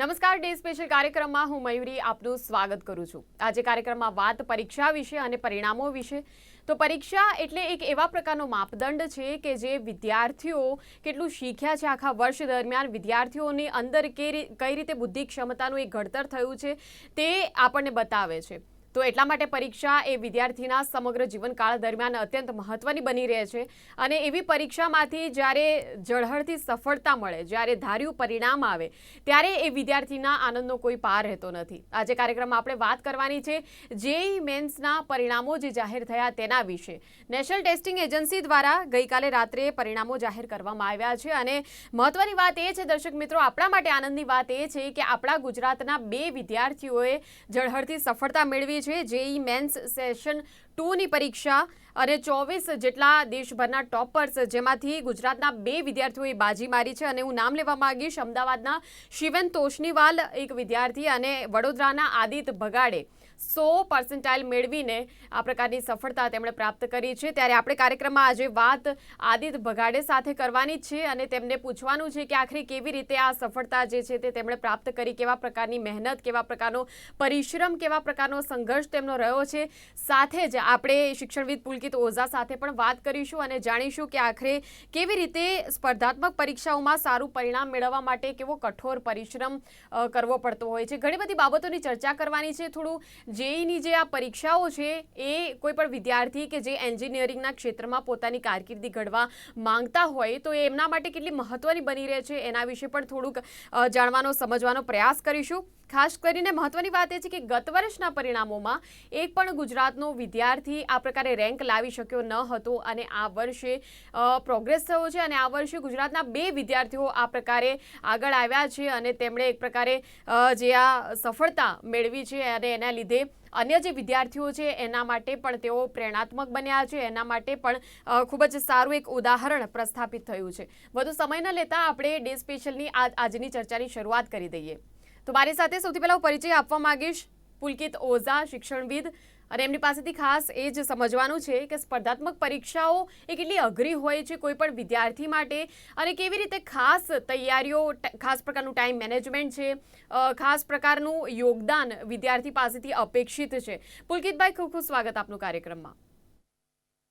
નમસ્કાર, day special કાર્યક્રમમાં હું મયુરી આપનું સ્વાગત કરું છું. આજે કાર્યક્રમમાં વાત પરીક્ષા વિશે અને પરિણામો વિશે. તો પરીક્ષા એટલે એક એવા પ્રકારનો માપદંડ છે કે જે વિદ્યાર્થીઓ કેટલું શીખ્યા છે આખા વર્ષ દરમિયાન, વિદ્યાર્થીઓની અંદર કઈ રીતે બુદ્ધિ ક્ષમતાનું એક ઘડતર થયું છે તે આપણને બતાવે છે. તો એટલા માટે પરીક્ષા એ વિદ્યાર્થીના સમગ્ર જીવનકાળ દરમિયાન અત્યંત મહત્વની બની રહે છે. અને એવી પરીક્ષામાંથી જ્યારે જળહળથી સફળતા મળે, જ્યારે ધાર્યું પરિણામ આવે, ત્યારે એ વિદ્યાર્થીના આનંદનો કોઈ પાર રહેતો નથી. આજે કાર્યક્રમમાં આપણે વાત કરવાની છે જેઈ મેન્સના પરિણામો જે જાહેર થયા તેના વિશે. નેશનલ ટેસ્ટિંગ એજન્સી દ્વારા ગઈકાલે રાત્રે પરિણામો જાહેર કરવામાં આવ્યા છે. અને મહત્વની વાત એ છે, દર્શક મિત્રો, આપણા માટે આનંદની વાત એ છે કે આપણા ગુજરાતના બે વિદ્યાર્થીઓએ જળહળથી સફળતા મેળવી છે જેઈ મેન્સ સેશન ટુની પરીક્ષા અને ચોવીસ જેટલા દેશભરના ટોપર્સ, જેમાંથી ગુજરાતના બે વિદ્યાર્થીઓએ બાજી મારી છે અને હું નામ લેવા માંગીશ. અમદાવાદના શિવન તોશનીવાલ એક વિદ્યાર્થી અને વડોદરાના આદિત ભગાડે સો પર્સન્ટાઇલ મેળવીને આ પ્રકારની સફળતા તેમણે પ્રાપ્ત કરી છે. ત્યારે આપણે કાર્યક્રમમાં આજે વાત આદિત ભગાડે સાથે કરવાની છે અને તેમને પૂછવાનું છે કે આખરે કેવી રીતે આ સફળતા જે છે તે તેમણે પ્રાપ્ત કરી, કેવા પ્રકારની મહેનત, કેવા પ્રકારનો પરિશ્રમ, કેવા પ્રકારનો સંઘર્ષ તેમનો રહ્યો છે. સાથે જ આપણે શિક્ષણવિદ પુલકિત ઓઝા સાથે પણ વાત કરીશું અને જાણીશું કે આખરે કેવી રીતે સ્પર્ધાત્મક પરીક્ષાઓમાં સારું પરિણામ મેળવવા માટે કેવો કઠોર પરિશ્રમ કરવો પડતો હોય છે. ઘણી બધી બાબતોની ચર્ચા કરવાની છે. થોડું જેઈની જે આ પરીક્ષાઓ છે, એ કોઈ પણ વિદ્યાર્થી કે જે એન્જિનિયરિંગના ક્ષેત્રમાં પોતાની કારકિર્દી ઘડવા માંગતા હોય, તો એમના માટે કેટલી મહત્વની બની રહે છે એના વિશે પણ થોડુંક જાણવાનો, સમજવાનો પ્રયાસ કરીશું. ખાસ કરીને મહત્વની વાત એ છે કે ગત વર્ષના પરિણામોમાં એક પણ ગુજરાતનો વિદ્યાર્થી આ પ્રકારે રેન્ક લાવી શક્યો ન હતો અને આ વર્ષે પ્રોગ્રેસ થયો છે અને આ વર્ષે ગુજરાતના બે વિદ્યાર્થીઓ આ પ્રકારે આગળ આવ્યા છે અને તેમણે એક પ્રકારે જે આ સફળતા મેળવી છે અને એના લીધે અન્ય જે વિદ્યાર્થીઓ છે એના માટે પણ તેઓ પ્રેરણાત્મક બન્યા છે. એના માટે પણ ખૂબ જ સારું એક ઉદાહરણ પ્રસ્થાપિત થયું છે. વધુ સમય ન લેતા આપણે ડે સ્પેશિયલની આજની ચર્ચાની શરૂઆત કરી દઈએ. તો મારી સાથે સૌથી પહેલા હું પરિચય આપવા માંગીશ પુલકિત ઓઝા, શિક્ષણવિદ. અને એમની પાસેથી ખાસ એ જ સમજવાનું છે કે સ્પર્ધાત્મક પરીક્ષાઓ એ કેટલી અઘરી હોય છે કોઈ પણ વિદ્યાર્થી માટે અને કેવી રીતે ખાસ તૈયારીઓ ખાસ પ્રકારનું ટાઈમ મેનેજમેન્ટ છે. ખાસ પ્રકારનું યોગદાન વિદ્યાર્થી પાસેથી અપેક્ષિત છે. પુલકિતભાઈ, ખૂબ ખૂબ સ્વાગત આપનું કાર્યક્રમમાં.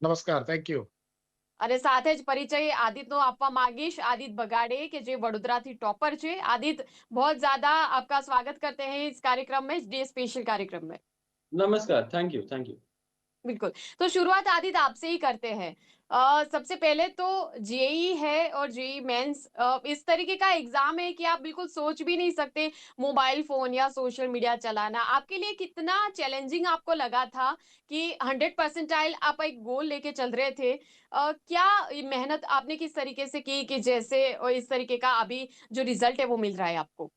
નમસ્કાર થેન્ક યુ અને સાથે જ પરિચય आदित्य આપવા માંગીશ आदित्य बगाड़े के जो वडोदरा થી टॉपर છે आदित्य बहुत ज्यादा आपका स्वागत करते हैं इस कार्यक्रम में डे स्पेशल कार्यक्रम में नमस्कार थैंक यू थैंक यू बिल्कुल तो शुरुआत आदित्य आपसे ही करते हैं सबसे पहले तो जेई है और जेई मेंस इस तरीके का एग्ज़ाम है कि आप बिल्कुल सोच भी नहीं सकते मोबाइल फ़ोन या सोशल मीडिया चलाना। आपके लिए कितना चैलेंजिंग आपको लगा था कि हंड्रेड परसेंटाइल आप एक गोल लेके चल रहे थे? क्या मेहनत आपने किस तरीके से की कि जैसे इस तरीके का अभी जो रिज़ल्ट है वो मिल रहा है आपको?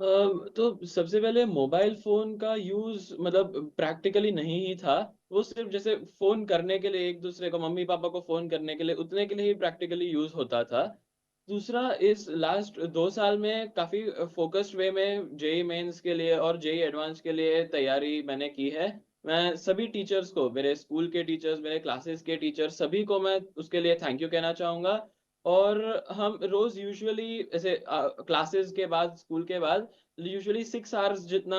तो सबसे पहले मोबाइल फ़ोन का यूज़ मतलब प्रैक्टिकली नहीं ही था। वो सिर्फ़ जैसे फ़ोन करने के लिए, एक दूसरे को, मम्मी पापा को फ़ोन करने के लिए, उतने के लिए ही प्रैक्टिकली यूज़ होता था। दूसरा, इस लास्ट दो साल में काफ़ी फोकस्ड वे में जेई मेंस के लिए और जेई एडवांस के लिए तैयारी मैंने की है। मैं सभी टीचर्स को, मेरे स्कूल के टीचर्स, मेरे क्लासेस के टीचर्स, सभी को मैं उसके लिए थैंक यू कहना चाहूँगा। और हम रोज यूजुअली ऐसे क्लासेस के बाद स्कूल के बाद यूजुअली सिक्स आवर्स जितना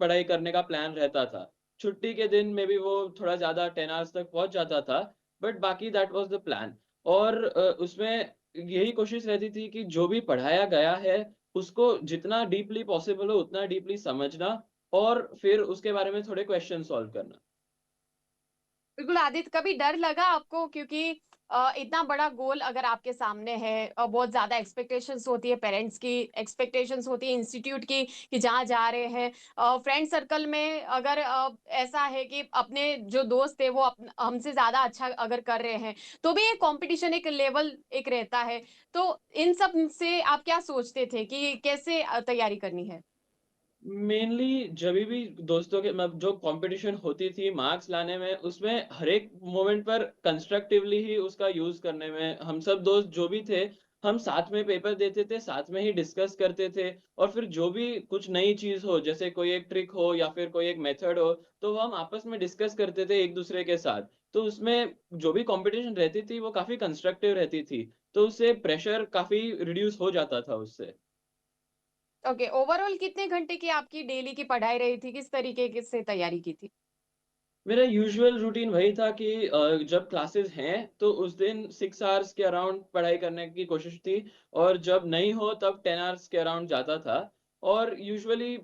पढ़ाई करने का प्लान रहता था। छुट्टी के दिन में भी वो थोड़ा ज़्यादा टेन आवर्स तक पहुँच जाता था बट बाकी दैट वाज द प्लान और उसमें यही कोशिश रहती थी कि जो भी पढ़ाया गया है, उसको जितना डीपली पॉसिबल हो, उतना डीपली समझना और फिर उसके बारे में थोड़े क्वेश्चन सॉल्व करना। बिल्कुल, आदित्य, कभी डर लगा आपको? क्योंकि इतना बड़ा गोल अगर आपके सामने है बहुत ज़्यादा एक्सपेक्टेशंस होती है पेरेंट्स की एक्सपेक्टेशंस होती है इंस्टीट्यूट की कि जहाँ जा रहे हैं। फ्रेंड सर्कल में अगर ऐसा है कि अपने जो दोस्त है वो हमसे ज़्यादा अच्छा अगर कर रहे हैं तो भी एक कॉम्पिटिशन एक लेवल एक रहता है। तो इन सबसे आप क्या सोचते थे कि कैसे तैयारी करनी है? मेनली जब भी दोस्तों के मतलब जो कंपटीशन होती थी मार्क्स लाने में, उसमें हर एक मोमेंट पर कंस्ट्रक्टिवली ही उसका यूज़ करने में, हम सब दोस्त जो भी थे, हम साथ में पेपर देते थे, साथ में ही डिस्कस करते थे, और फिर जो भी कुछ नई चीज़ हो, जैसे कोई एक ट्रिक हो या फिर कोई एक मेथड हो तो हम आपस में डिस्कस करते थे एक दूसरे के साथ। तो उसमें जो भी कंपटीशन रहती थी, वो काफ़ी कंस्ट्रक्टिव रहती थी तो उससे प्रेशर काफ़ी रिड्यूस हो जाता था उससे। ओके ओवरऑल कितने घंटे की आपकी डेली की पढ़ाई रही थी? किस तरीके की से तैयारी की थी? मेरा यूजुअल रूटीन वही था कि जब क्लासेस हैं तो उस दिन 6 आवर्स के अराउंड पढ़ाई करने की कोशिश थी और जब नहीं हो, तब 10 आवर्स के अराउंड जाता था। और यूजुअली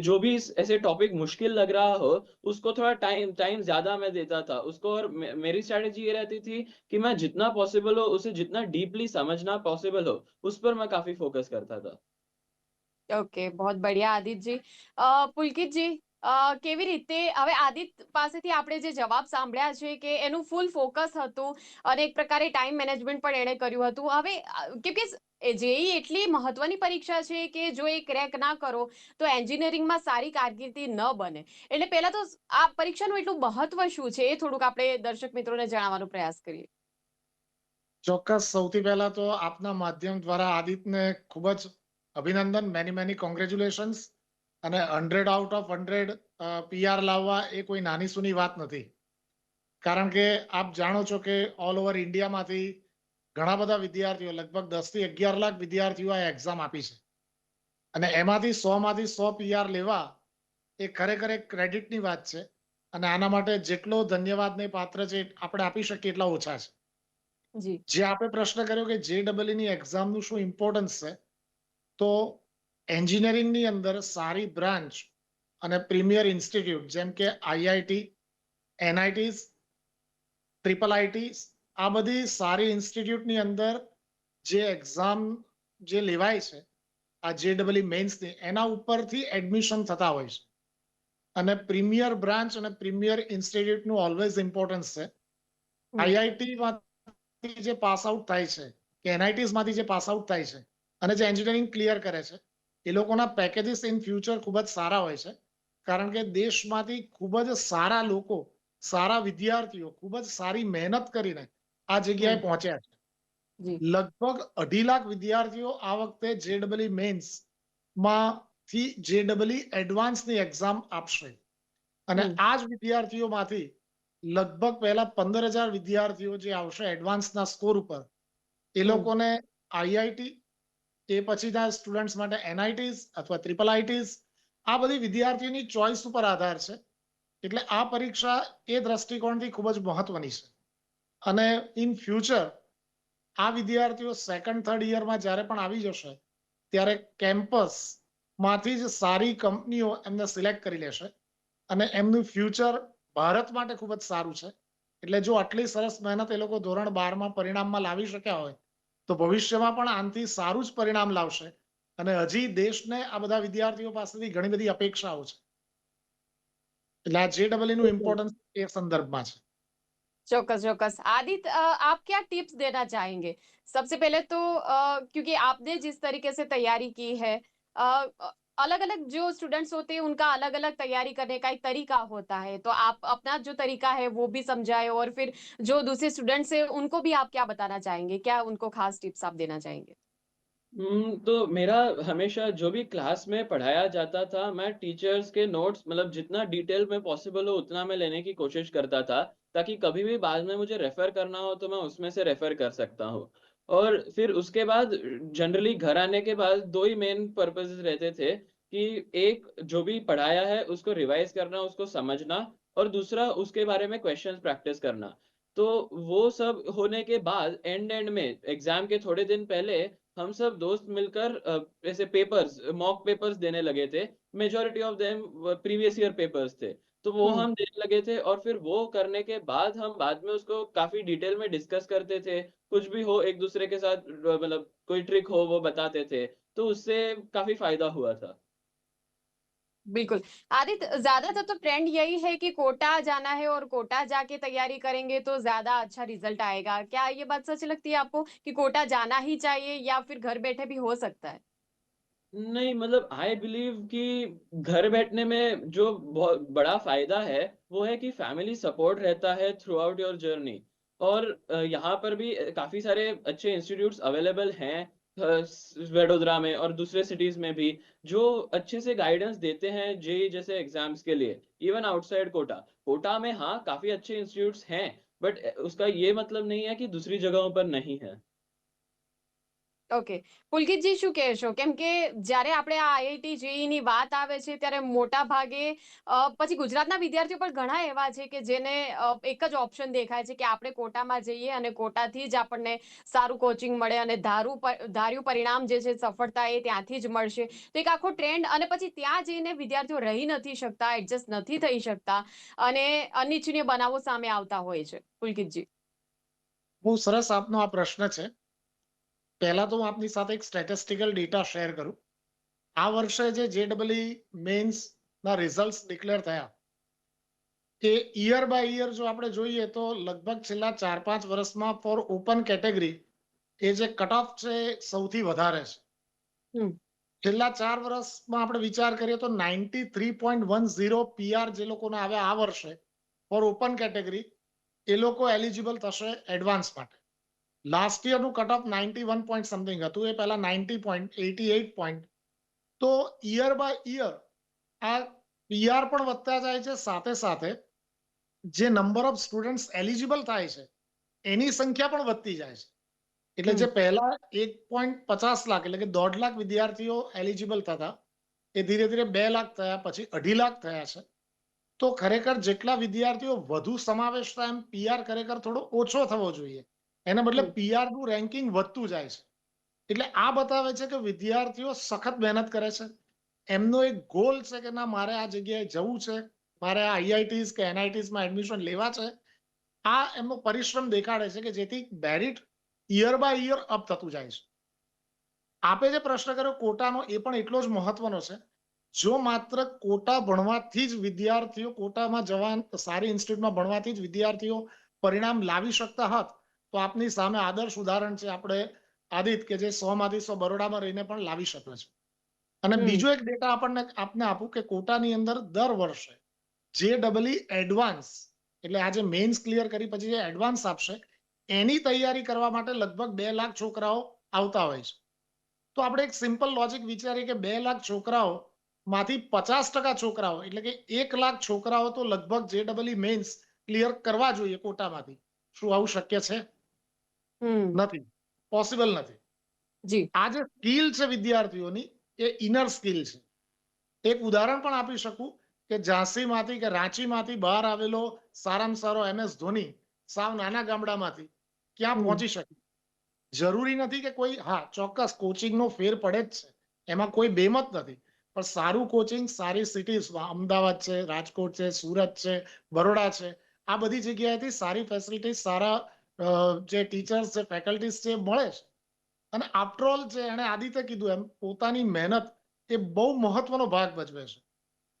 जो भी ऐसे टॉपिक मुश्किल लग रहा हो, उसको थोड़ा टाइम टाइम ज़्यादा मैं देता था। उसको और मेरी स्ट्रैटेजी ये रहती थी कि मैं जितना पॉसिबल हो, उसे जितना डीपली समझना पॉसिबल हो, उस पर मैं काफ़ी फोकस करता था। ઓકે, બહોત બઢિયા, આદિત જી. પુલકિત કેવી રીતે, હવે આદિત પાસેથી આપણે જે જવાબ સાંભળ્યા છે કે એનું ફૂલ ફોકસ હતું અને એક પ્રકારે ટાઈમ મેનેજમેન્ટ પણ એણે કર્યું હતું. હવે કેમ કે જેઈ એટલી મહત્વની પરીક્ષા છે કે જો એ ક્રેક ના કરો, તો એન્જિનિયરિંગમાં સારી કારકિર્દી ન બને. એટલે પહેલા તો આ પરીક્ષાનું એટલું મહત્વ શું છે એ થોડુંક આપણે દર્શક મિત્રોને જણાવવાનો પ્રયાસ કરીએ. ચોક્કસ. સૌથી પહેલા તો આપના માધ્યમ દ્વારા આદિતને ખૂબ જ અભિનંદન મેની મેની કોંગ્રેચ્યુલેશન્સ અને hundred out of hundred PR લાવવા એ કોઈ નાની સુની વાત નથી. કારણ કે આપ જાણો છો કે ઓલ ઓવર ઇન્ડિયામાંથી ઘણા બધા વિદ્યાર્થીઓ લગભગ દસથી અગિયાર લાખ વિદ્યાર્થીઓ આ એક્ઝામ આપી છે. અને એમાંથી સો માંથી સો પીઆર લેવા એ ખરેખર એક ક્રેડિટની વાત છે. અને આના માટે જેટલો ધન્યવાદને પાત્ર છે આપણે આપી શકીએ એટલા ઓછા છે. જે. આપણે પ્રશ્ન કર્યો કે જે ની એક્ઝામનું શું ઇમ્પોર્ટન્સ છે? તો એન્જિનિયરિંગની અંદર સારી બ્રાન્ચ અને પ્રીમિયર ઇન્સ્ટિટ્યૂટ જેમ કે આઈઆઈટી એનઆઈટીસ ટ્રિપલ આઈટી આ બધી સારી ઇન્સ્ટિટ્યૂટની અંદર જે એક્ઝામ જે લેવાય છે આ જે ડબલઈ મેન્સની એના ઉપરથી એડમિશન થતા હોય છે. અને પ્રીમિયર બ્રાન્ચ અને પ્રીમિયર ઇન્સ્ટિટ્યૂટનું ઓલવેઝ ઇમ્પોર્ટન્સ છે. આઈઆઈટીમાંથી જે પાસ આઉટ થાય છે કે એનઆઈટીસમાંથી જે પાસ આઉટ થાય છે અને જે એન્જિનિયરિંગ ક્લિયર કરે છે એ લોકોના પેકેજીસ ઇન ફ્યુચર ખૂબ જ સારા હોય છે. કારણ કે દેશમાંથી ખૂબ જ સારા લોકો સારા વિદ્યાર્થીઓ ખૂબ જ સારી મહેનત કરીને આ જગ્યાએ પહોંચ્યા છે. લગભગ અઢી લાખ વિદ્યાર્થીઓ આ વખતે જે ડબલઈ મેન્સમાંથી જે એડવાન્સ એડવાન્સની એક્ઝામ આપશે. અને આ જ વિદ્યાર્થીઓમાંથી લગભગ પહેલા પંદર હજાર વિદ્યાર્થીઓ જે આવશે એડવાન્સના સ્કોર ઉપર એ લોકોને આઈઆઈટી એ પછીના સ્ટુડન્ટ્સ માટે એનઆઈટીઝ અથવા ટ્રિપલ આઈટીઝ આ બધી વિદ્યાર્થીઓની ચોઇસ ઉપર આધાર છે. એટલે આ પરીક્ષા એ દ્રષ્ટિકોણથી ખૂબ જ મહત્વની છે. અને ઇન ફ્યુચર આ વિદ્યાર્થીઓ સેકન્ડ થર્ડ યરમાં જ્યારે પણ આવી જશે, ત્યારે કેમ્પસમાંથી જ સારી કંપનીઓ એમને સિલેક્ટ કરી લેશે. અને એમનું ફ્યુચર ભારત માટે ખૂબ જ સારું છે. એટલે જો આટલી સરસ મહેનત એ લોકો ધોરણ બારમાં પરિણામમાં લાવી શક્યા હોય તો ભવિષ્યમાં પણ આનાથી સારું જ પરિણામ લાવશે અને હજી દેશને આ બધા વિદ્યાર્થીઓ પાસેથી ઘણી બધી અપેક્ષાઓ છે એટલે આ જે ડબલ નું ઇમ્પોર્ટન્સ એ સંદર્ભમાં છે चौकस चौकस आदित अ, आप क्या टिप्स देना चाहेंगे सबसे पहले तो अ, क्योंकि आपने जिस तरीके से तैयारी की है अलग अलग जो स्टूडेंट्स होते हैं उनका अलग अलग तैयारी करने का एक तरीका होता है। तो आप अपना जो तरीका है वो भी समझाए और फिर जो दूसरे स्टूडेंट्स हैं उनको भी आप क्या बताना चाहेंगे? क्या उनको खास टिप्स आप देना चाहेंगे? हम्म, तो मेरा हमेशा जो भी क्लास में पढ़ाया जाता था मैं टीचर्स के नोट्स मतलब जितना डिटेल में पॉसिबल हो उतना मैं लेने की कोशिश करता था। ताकि कभी भी बाद में मुझे रेफर करना हो तो मैं उसमें से रेफर कर सकता हूँ। और फिर उसके बाद जनरली घर आने के बाद दो ही मेन पर्पसेस रहते थे कि एक, जो भी पढ़ाया है, उसको रिवाइज करना, उसको समझना और दूसरा, उसके बारे में क्वेश्चंस प्रैक्टिस करना। तो वो सब होने के बाद एंड एंड में एग्ज़ाम के थोड़े दिन पहले हम सब दोस्त मिलकर ऐसे पेपर्स मॉक पेपर्स देने लगे थे। Majority of them previous year papers थे। तो वो हम्म। हम देने लगे थे और फिर वो करने के बाद हम बाद में उसको काफ़ी डिटेल में डिस्कस करते थे। कुछ भी हो एक दूसरे के साथ मतलब कोई ट्रिक हो वो बताते थे। तो उससे काफ़ी फ़ायदा हुआ था। बिल्कुल। आदित्य ज़्यादातर तो ट्रेंड यही है कि कोटा जाना है और कोटा जाके तैयारी करेंगे तो ज़्यादा अच्छा रिज़ल्ट आएगा। क्या ये बात सच लगती है आपको कि कोटा जाना ही चाहिए या फिर घर बैठे भी हो सकता है? नहीं मतलब आई बिलीव कि घर बैठने में जो बहुत बड़ा फ़ायदा है, वो है कि फैमिली सपोर्ट रहता है थ्रू आउट योर जर्नी और यहाँ पर भी काफ़ी सारे अच्छे इंस्टीट्यूट्स अवेलेबल हैं वडोदरा में और दूसरे सिटीज़ में भी, जो अच्छे से गाइडेंस देते हैं जेई जैसे एग्ज़ाम्स के लिए इवन आउटसाइड कोटा. कोटा में हाँ काफ़ी अच्छे इंस्टीट्यूट्स हैं बट उसका ये मतलब नहीं है कि दूसरी जगहों पर नहीं है। ઓકે. પુલકિતજી, શું કહેશો? કેમ કે જ્યારે આપણે આ આઈઆઈટી જેઈ ની વાત આવે છે, ત્યારે મોટા ભાગે પછી ગુજરાતના વિદ્યાર્થીઓ પણ ઘણા એવા છે કે જેને એક જ ઓપ્શન દેખાય છે કે આપણે કોટામાં જઈએ અને કોટાથી જ આપણને સારું કોચિંગ મળે અને ધારું ધાર્યું પરિણામ જે છે સફળતા એ ત્યાંથી જ મળશે. તો એક આખો ટ્રેન્ડ અને પછી ત્યાં જઈને વિદ્યાર્થીઓ રહી નથી શકતા, એડજસ્ટ નથી થઈ શકતા અને અનિચ્છનીય બનાવો સામે આવતા હોય છે. પુલકિતજી. બહુ સરસ આપનો આ પ્રશ્ન છે. પહેલા તો હું આપની સાથે એક સ્ટેટિસ્ટિકલ ડેટા શેર કરું. આ વર્ષે જે જેડબલી મેન્સ ના રિઝલ્ટ ડિક્લેર થયા. એ યર બાય યર જો આપણે જોઈએ તો લગભગ છેલ્લા ચાર પાંચ વર્ષમાં ફોર ઓપન કેટેગરી એ જે કટ ઓફ છે સૌથી વધારે છે. છેલ્લા ચાર વર્ષમાં આપણે વિચાર કરીએ તો ninety three point one zero PR જે લોકોને આવ્યા આ વર્ષે ફોર ઓપન કેટેગરી એ લોકો એલિજિબલ થશે એડવાન્સ માટે. Last યરનું cut off ninety one point something હતું. એ પહેલા ninety point eighty eight point તો યર બાય યર આ પીઆર પણ વધતા જાય છે સાથે સાથે. જે નંબર ઓફ સ્ટુડન્ટ્સ એલિજિબલ થાય છે એની સંખ્યા પણ વધતી જાય છે. એટલે જે પહેલા એક પોઈન્ટ પચાસ લાખ એટલે કે દોઢ લાખ વિદ્યાર્થીઓ એલિજિબલ થતા એ ધીરે ધીરે બે લાખ થયા પછી અઢી લાખ થયા છે. તો ખરેખર જેટલા વિદ્યાર્થીઓ વધુ સમાવેશ થાય એમ પીઆર ખરેખર થોડો ઓછો થવો જોઈએ. એના બદલે પીઆરનું રેન્કિંગ વધતું જાય છે. એટલે આ બતાવે છે કે વિદ્યાર્થીઓ સખત મહેનત કરે છે. એમનો એક ગોલ છે કે ના મારે આ જગ્યાએ જવું છે. મારે આ આઈઆઈટીઝ કે NITs એડમિશન લેવા છે. આ એમનો પરિશ્રમ દેખાડે છે કે જેથી બેરિટ યર બાય યર અપ થતું જાય છે. આપે જે પ્રશ્ન કર્યો કોટાનો એ પણ એટલો જ મહત્વનો છે. જો માત્ર કોટા ભણવાથી જ વિદ્યાર્થીઓ કોટામાં જવા સારી ઇન્સ્ટિટ્યૂટમાં ભણવાથી જ વિદ્યાર્થીઓ પરિણામ લાવી શકતા હોત તો આપની સામે આદર્શ ઉદાહરણ છે આપણે આદિત કે જે સો માંથી સો બરોડામાં રહીને પણ લાવી શકે છે. અને બીજો એક ડેટા આપણને આપને આપું કે કોટાની અંદર દર વર્ષે જે ડબલઈ એડવાન્સ એટલે આજે મેઇન્સ ક્લિયર કરી પછી જે એડવાન્સ આપશે એની તૈયારી કરવા માટે લગભગ બે લાખ છોકરાઓ આવતા હોય છે. તો આપણે એક સિમ્પલ લોજિક વિચારીએ કે બે લાખ છોકરાઓ માંથી પચાસ ટકા છોકરાઓ એટલે કે એક લાખ છોકરાઓ તો લગભગ જે ડબલઈ મેઇન્સ ક્લિયર કરવા જોઈએ કોટામાંથી. શું આવું શક્ય છે? નથી. પોસિબલ નથી. જી. આ જે સ્કિલ છે વિદ્યાર્થીઓની એ ઇનર સ્કિલ છે. એક ઉદાહરણ પણ આપી શકું કે ઝાંસીમાંથી કે રાંચીમાંથી બહાર આવેલો સારામાં સારો એમએસ ધોની સાવ નાના ગામડામાંથી ક્યાં. પહોંચી શકે? જરૂરી નથી કે કોઈ હા ચોક્કસ કોચિંગનો ફેર પડે જ છે. એમાં કોઈ બેમત નથી. પણ સારું કોચિંગ સારી સિટીઝમાં અમદાવાદ છે રાજકોટ છે સુરત છે બરોડા છે આ બધી જગ્યાએથી સારી ફેસિલિટી સારા જે ટીચર્સ છે ફેકલ્ટીઝ છે મળે છે અને આફ્ટરઓલ જે એણે આદિત્ય કીધું એમ પોતાની મહેનત એ બહુ મહત્વનો ભાગ ભજવે છે.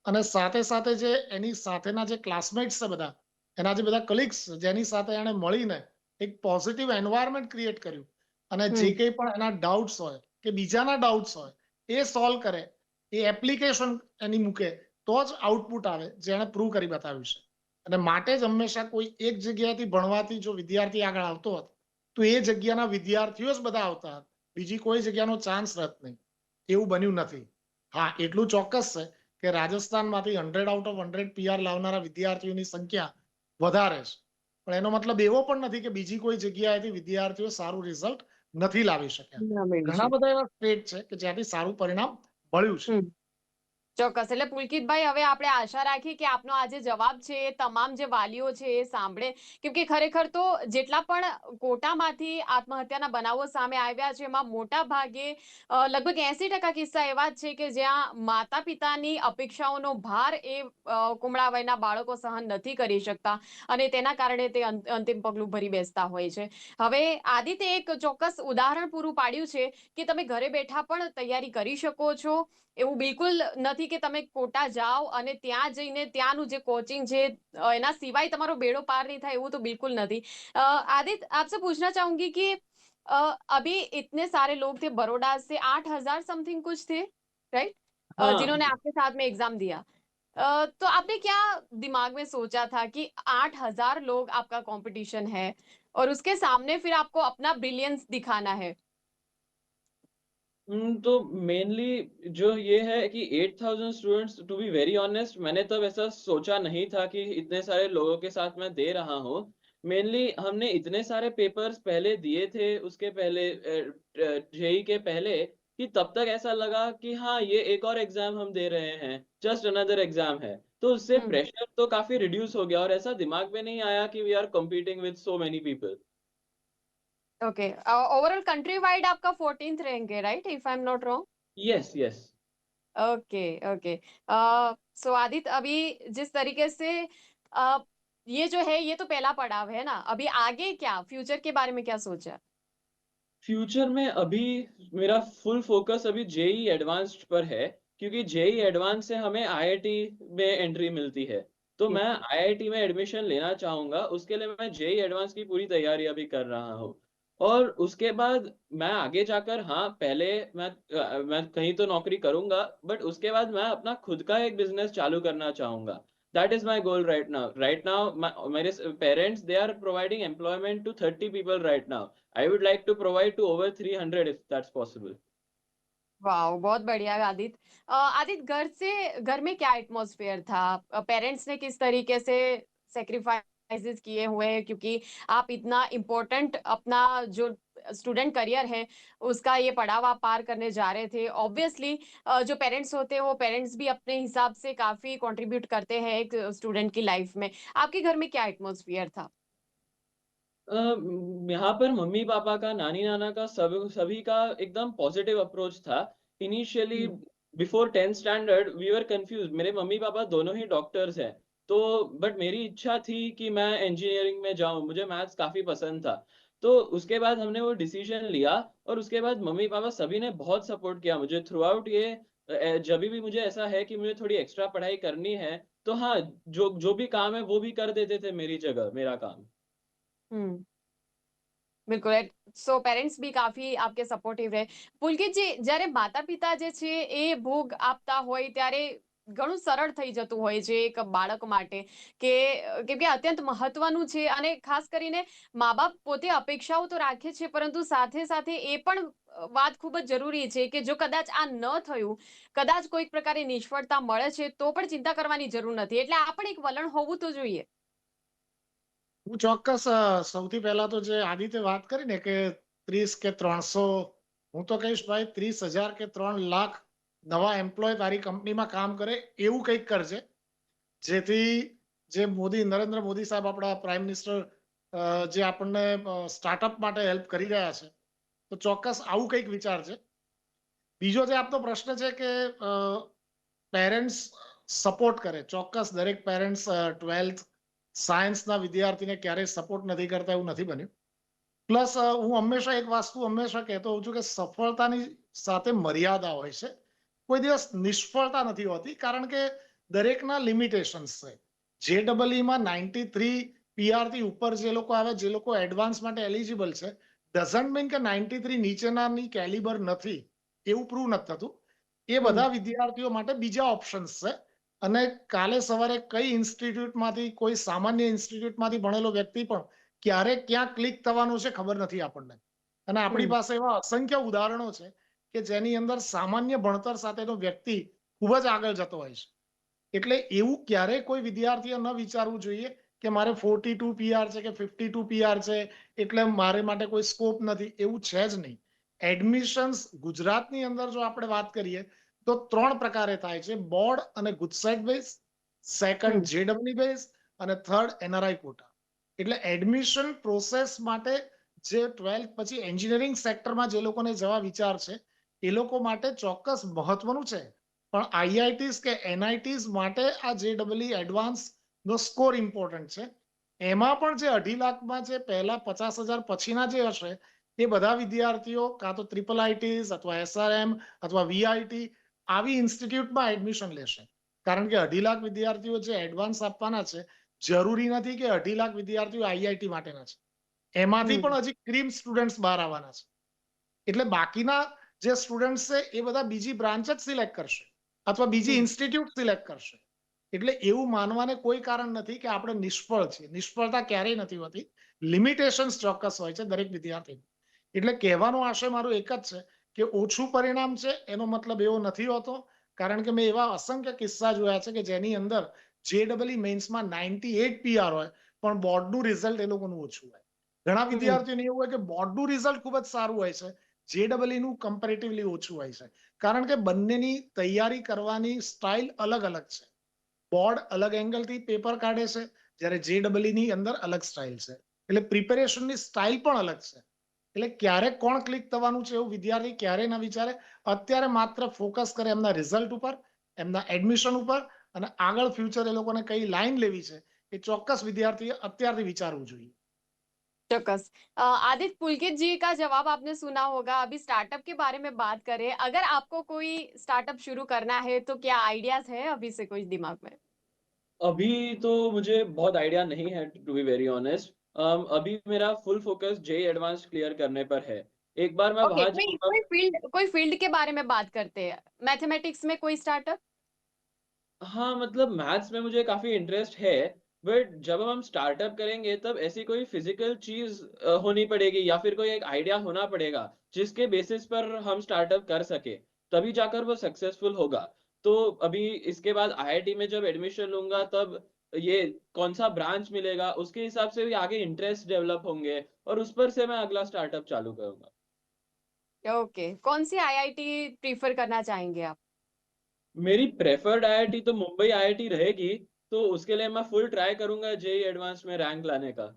અને સાથે સાથે જે એની સાથેના જે ક્લાસમેટ્સ છે બધા એના જે બધા કલીગ્સ જેની સાથે એણે મળીને એક પોઝિટિવ એન્વાયરમેન્ટ ક્રિએટ કર્યું. અને જે કંઈ પણ એના ડાઉટ્સ હોય કે બીજાના ડાઉટ્સ હોય એ સોલ્વ કરે એ એપ્લિકેશન એની મૂકે તો જ આઉટપુટ આવે જે એણે પ્રૂવ કરી બતાવ્યું છે. અને માટે જ હંમેશા કોઈ એક જગ્યાએથી ભણવાથી જો વિદ્યાર્થી આગળ આવતો હતો તો એ જગ્યાના વિદ્યાર્થીઓ જ બધા આવતા હોત. બીજી કોઈ જગ્યાનો ચાન્સ રત નહીં. એવું બન્યું નથી. હા એટલું ચોક્કસ છે કે રાજસ્થાનમાંથી hundred out of hundred PR લાવનારા વિદ્યાર્થીઓની સંખ્યા વધારે છે. પણ એનો મતલબ એવો પણ નથી કે બીજી કોઈ જગ્યાએથી વિદ્યાર્થીઓ સારું રિઝલ્ટ નથી લાવી શક્યા. ઘણા બધા એવા સ્ટેટ છે કે જ્યાંથી સારું પરિણામ મળ્યું છે. ચોક્કસ. એટલે પુલકિતભાઈ હવે આપણે આશા રાખીએ કે આપનો આજે જવાબ છે તમામ જે વાલીઓ છે, એ સાંભળે. કેમ કે ખરેખર તો જેટલા પણ કોટામાંથી આત્મહત્યાના બનાવો સામે આવ્યા છે, એમાં મોટા ભાગે લગભગ એસી ટકા કિસ્સા એવા જ છે કે જ્યાં માતા પિતાની અપેક્ષાઓનો ભાર એ કુમળા વયના બાળકો સહન નથી કરી શકતા અને તેના કારણે તે અંતિમ પગલું ભરી બેસતા હોય છે. હવે આદિત્ય એક ચોક્કસ ઉદાહરણ પૂરું પાડ્યું છે કે તમે ઘરે બેઠા પણ તૈયારી કરી શકો છો. એવું બિલકુલ નથી કે તમે કોટા જાઓ અને ત્યાં જઈને ત્યાંનું જે કોચિંગ છે અ, એના સિવાય તમારો બેડો પાર નહીં થાય એવું તો बिल्कुल नहीं अ, आदित्य आपसे पूछना चाहूंगी कि अ, अभी इतने सारे लोग थे बड़ौदा से आठ हजार समथिंग कुछ थे राइट हाँ जिन्होंने आपके साथ में एग्जाम दिया अ, तो आपने क्या दिमाग में सोचा था कि आठ हजार लोग आपका कंपटीशन है और उसके सामने फिर आपको अपना ब्रिलियंस दिखाना है हम्म, तो मेनली जो ये है कि 8000 students to be very honest मैंने तब ऐसा सोचा नहीं था कि इतने सारे लोगों के साथ मैं दे रहा हूँ। मेनली हमने इतने सारे पेपर्स पहले दिए थे उसके पहले जेई के पहले कि तब तक ऐसा लगा कि हाँ ये एक और एग्ज़ाम हम दे रहे हैं जस्ट अनदर एग्ज़ाम है। तो उससे हम्म। प्रेशर तो काफ़ी रिड्यूस हो गया और ऐसा दिमाग में नहीं आया कि we are competing with so many people okay overall country wide आपका फोर्टींथ रहेंगे right if I am not wrong yes yes okay okay so Aditya अभी जिस तरीके से अ, ये जो है ये तो पहला पड़ाव है ना? अभी आगे क्या? फ्यूचर के बारे में क्या सोचा? फ्यूचर में अभी मेरा फुल फोकस अभी जेई एडवांस्ड पर है क्योंकि जेई एडवांस से हमें आईआईटी में एंट्री मिलती है। तो। मैं आईआईटी में एडमिशन लेना चाहूँगा उसके लिए मैं जेई एडवांस की पूरी तैयारी अभी कर रहा हूँ। और उसके बाद मैं आगे जाकर हाँ पहले मैं मैं कहीं तो नौकरी करूँगा बट उसके बाद मैं अपना खुद का एक बिज़नेस चालू करना चाहूँगा। That is my goal right now right now मेरे parents they are providing employment to thirty people right now I would like to provide to over 300 if that's possible. वाह बहुत बढ़िया आदित्य अ, आदित्य घर से घर में क्या एटमॉस्फेयर था? पेरेंट्स ने किस तरीके से सेक्रीफाइसेस किए हुए हैं क्योंकि आप इतना इम्पोर्टेंट अपना जो स्टूडेंट करियर है उसका ये पड़ाव आप पार करने जा रहे थे। ऑब्वियसली जो पेरेंट्स होते हैं वो पेरेंट्स भी अपने हिसाब से काफ़ी कंट्रीब्यूट करते हैं एक स्टूडेंट की लाइफ में। आपके घर में क्या एटमोसफियर था? यहाँ पर मम्मी पापा का नानी नाना का सब सभी का एकदम पॉजिटिव अप्रोच था। Initially. Before tenth standard we were confuse मेरे मम्मी पापा दोनों ही डॉक्टर्स हैं। तो बट मेरी इच्छा थी कि मैं इंजीनियरिंग में जाऊं मुझे मैथ्स काफी पसंद था तो उसके बाद हमने वो डिसीजन लिया और उसके बाद मम्मी पापा सभी ने बहुत सपोर्ट किया मुझे थ्रू आउट ये अ, जब भी मुझे ऐसा है कि मुझे थोड़ी एक्स्ट्रा पढ़ाई करनी है तो हाँ जो जो भी काम है वो भी कर देते थे मेरी जगह मेरा काम હમ બિલકુલ સો પેરેન્ટ્સ બી કાફી આપકે સપોર્ટિવ રહે પુલકિતજી જ્યારે માતા પિતા જે છે એ ભોગ આપતા હોય ત્યારે ઘણું સરળ થઈ જતું હોય છે એક બાળક માટે કે કેમ કે અત્યંત મહત્વનું છે અને ખાસ કરીને મા બાપ પોતે અપેક્ષાઓ તો રાખે છે પરંતુ સાથે સાથે એ પણ વાત ખૂબ જ જરૂરી છે કે જો કદાચ આ ન થયું, કદાચ કોઈક પ્રકારે નિષ્ફળતા મળે છે તો પણ ચિંતા કરવાની જરૂર નથી. એટલે આ પણ એક વલણ હોવું તો જોઈએ. હું ચોક્કસ સૌથી પહેલા તો જે આદિત્ય વાત કરી ને કે ત્રીસ કે ત્રણસો, હું તો કહીશ ભાઈ ત્રીસ હજાર કે ત્રણ લાખ નવા એમ્પ્લોય તારી કંપનીમાં કામ કરે એવું કંઈક કરજે. જેથી જે મોદી, નરેન્દ્ર મોદી સાહેબ આપણા પ્રાઇમ મિનિસ્ટર જે આપણને સ્ટાર્ટઅપ માટે હેલ્પ કરી રહ્યા છે, તો ચોક્કસ આવું કંઈક વિચાર છે બીજો જે આપનો પ્રશ્ન છે કે પેરેન્ટ્સ સપોર્ટ કરે. ચોક્કસ દરેક પેરેન્ટ્સ ટ્વેલ્થ સાયન્સના વિદ્યાર્થીને ક્યારેય સપોર્ટ નથી કરતા એવું નથી બન્યું. પ્લસ હું હંમેશા એક વસ્તુ હંમેશા કહેતો હોઉં છું કે સફળતાની સાથે મર્યાદા હોય છે. કોઈ દિવસ નિષ્ફળતા નથી હોતી કારણ કે દરેકના લિમિટેશન્સ છે. જે ડબલમાં નાઇન્ટી થ્રી પીઆરથી ઉપર જે લોકો આવે જે લોકો એડવાન્સ માટે એલિજિબલ છે ડઝન્ટ મીન કે નાઇન્ટી થ્રી નીચેનાની કેલિબર નથી. એવું પ્રૂવ નથી થતું. એ બધા વિદ્યાર્થીઓ માટે બીજા ઓપ્શન્સ છે. અને કાલે સવારે કઈ ઇન્સ્ટિટ્યૂટમાંથી કોઈ સામાન્ય ઇન્સ્ટિટ્યૂટમાંથી ભણેલો વ્યક્તિ પણ ક્યારે ક્યાં ક્લિક થવાનું છે ખબર નથી આપણને. અને આપણી પાસે એવા અસંખ્ય ઉદાહરણો છે. કે જેની અંદર સામાન્ય ભણતર સાથેનો વ્યક્તિ ખૂબ જ આગળ જતો હોય છે એટલે એવું ક્યારેય કોઈ વિદ્યાર્થીએ ન વિચારવું જોઈએ કે મારે ફોર્ટી ટુ પીઆર છે કે ફિફ્ટી ટુ પીઆર છે એટલે મારે માટે કોઈ સ્કોપ નથી, એવું છે જ નહીં એડમિશન્સ ગુજરાતની અંદર જો આપણે વાત કરીએ તો ત્રણ પ્રકારે થાય છે, બોર્ડ અને GUJCET base. Second JW base અને થર્ડ એનઆરઆઈ કોટા એટલે એડમિશન પ્રોસેસ માટે જે ટ્વેલ્થ પછી એન્જિનિયરિંગ સેક્ટરમાં જે લોકોને જવા વિચાર છે એ લોકો માટે ચોક્કસ મહત્વનું છે. પણ આઈઆઈટીસ કે એનઆઈટીસ માટે આ જેડબલ્યુ એડવાન્સ નો સ્કોર ઇમ્પોર્ટન્ટ છે. એમાં પણ જે અઢી લાખમાં જે પહેલા પચાસ હજાર પછીના જે હશે એ બધા વિદ્યાર્થીઓ કાં તો ટ્રિપલ આઈટીસ અથવા એસઆરએમ અથવા વીઆઈટી આવી ઇન્સ્ટિટ્યૂટમાં એડમિશન લેશે. કારણ કે અઢી લાખ વિદ્યાર્થીઓ જે એડવાન્સ આપવાના છે જરૂરી નથી કે અઢી લાખ વિદ્યાર્થીઓ આઈઆઈટી માટેના છે. એમાંથી પણ હજી ક્રીમ સ્ટુડન્ટ્સ બહાર આવવાના છે. એટલે બાકીના જે સ્ટુડન્ટ છે એ બધા બીજી બ્રાન્ચ જ સિલેક્ટ કરશે અથવા બીજી. ઇન્સ્ટિટ્યૂટ સિલેક્ટ કરશે. એટલે એવું માનવાને કોઈ કારણ નથી કે આપણે નિષ્ફળ છીએ. નિષ્ફળતા ક્યારેય નથી હોતી. લિમિટેશન્સ ચોક્કસ હોય છે દરેક વિદ્યાર્થી એટલે કહેવાનો આશય મારો એક જ છે કે ઓછું પરિણામ છે એનો મતલબ એવો નથી હોતો. કારણ કે મેં એવા અસંખ્ય કિસ્સા જોયા છે કે જેની અંદર જે ડબલ મેન્સમાં નાઇન્ટી એટ પીઆર હોય પણ બોર્ડનું રિઝલ્ટ એ લોકોનું ઓછું હોય. ઘણા વિદ્યાર્થીઓને એવું હોય કે બોર્ડનું રિઝલ્ટ ખૂબ જ સારું હોય છે જે નું કમ્પેરેટિવલી ઓછું હોય છે. કારણ કે બંનેની તૈયારી કરવાની સ્ટાઇલ અલગ અલગ છે. બોર્ડ અલગ એંગલથી પેપર કાઢે છે, જ્યારે જે ની અંદર અલગ સ્ટાઇલ છે. એટલે પ્રિપેરેશનની સ્ટાઇલ પણ અલગ છે. એટલે ક્યારે કોણ ક્લિક થવાનું છે એવું વિદ્યાર્થી ક્યારે ના વિચારે, અત્યારે માત્ર ફોકસ કરે એમના રિઝલ્ટ ઉપર, એમના એડમિશન ઉપર અને આગળ ફ્યુચર એ લોકોને કઈ લાઈન લેવી છે, એ ચોક્કસ વિદ્યાર્થીએ અત્યારથી વિચારવું જોઈએ. चौकस। आदित्य पुलकित जी का जवाब आपने सुना होगा। अभी स्टार्टअप के बारे में बात करें। अगर आपको कोई स्टार्टअप शुरू करना है तो क्या आइडियाज़ है अभी से कोई दिमाग में? अभी तो मुझे बहुत आइडिया नहीं है टू बी वेरी ऑनेस्ट अभी मेरा full focus J advance clear करने पर है। एक बार मैं वहाँ कोई कोई फ़ील्ड कोई फ़ील्ड के बारे में बात करते हैं। मैथमेटिक्स में कोई स्टार्टअप हाँ मतलब मैथ्स में मुझे काफ़ी इंटरेस्ट है। बट जब हम स्टार्टअप करेंगे तब ऐसी कोई फ़िज़िकल चीज़ होनी पड़ेगी या फिर कोई एक आइडिया होना पड़ेगा जिसके बेसिस पर हम स्टार्टअप कर सके तभी जाकर वो सक्सेसफुल होगा। तो अभी इसके बाद आईआईटी में जब एडमिशन लूँगा तब ये कौन सा ब्रांच मिलेगा उसके हिसाब से भी आगे इंटरेस्ट डेवलप होंगे और उस पर से मैं अगला स्टार्टअप चालू करूँगा। ओके कौन सी आईआईटी प्रीफर करना चाहेंगे आप? मेरी प्रेफर्ड आईआईटी तो मुंबई आईआईटी रहेगी तो उसके लिए मैं फुल ट्राई करूँगा जेई एडवांस में रैंक लाने का।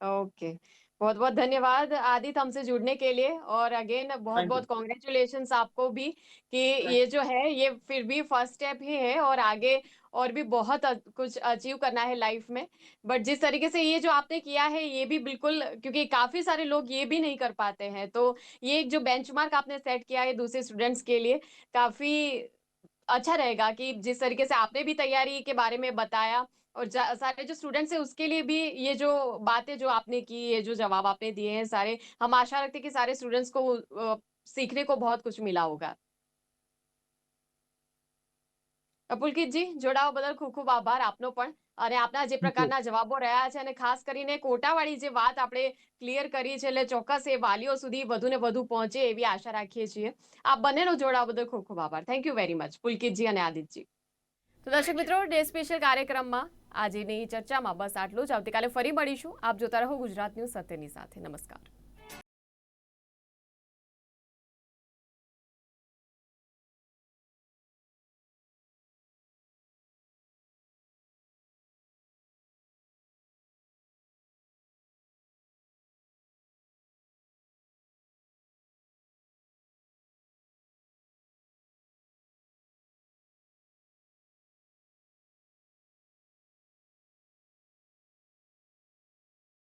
ओके बहुत बहुत धन्यवाद आदित्य हमसे जुड़ने के लिए और अगेन बहुत Thank बहुत कॉन्ग्रेचुलेशंस आपको भी कि ये जो है ये फिर भी फ़र्स्ट स्टेप ही है और आगे और भी बहुत कुछ अचीव करना है लाइफ में। बट जिस तरीके से ये जो आपने किया है ये भी बिल्कुल क्योंकि काफ़ी सारे लोग ये भी नहीं कर पाते हैं। तो ये एक जो बेंचमार्क आपने सेट किया है दूसरे स्टूडेंट्स के लिए काफ़ी अच्छा रहेगा कि जिस तरीके से आपने भी तैयारी के बारे में बताया और जा- सारे जो स्टूडेंट्स हैं उसके लिए भी ये जो बातें जो आपने की ये जो जवाब आपने दिए हैं सारे हम आशा रखते हैं कि सारे स्टूडेंट्स को अ, सीखने को बहुत कुछ मिला होगा અ, પુલકિતજી જોડાવા બદલ ખૂબ ખૂબ આભાર આપનો પણ અને આપના જે પ્રકારના જવાબો રહ્યા છે અને ખાસ કરીને કોટાવાળી જે વાત આપણે ક્લિયર કરી છે એટલે ચોક્કસ એ વાલીઓ સુધી વધુ ને વધુ પહોંચે એવી આશા રાખીએ છીએ. આ બંનેનો જોડાવા બદલ ખૂબ ખૂબ આભાર. થેન્ક યુ વેરી મચ પુલકિતજી અને આદિત્યજી તો દર્શક મિત્રો ડે સ્પેશિયલ કાર્યક્રમમાં આજની ચર્ચામાં બસ આટલું જ. આવતીકાલે ફરી મળીશું. આપ જોતા રહો ગુજરાત ન્યૂઝ સત્યની સાથે. નમસ્કાર.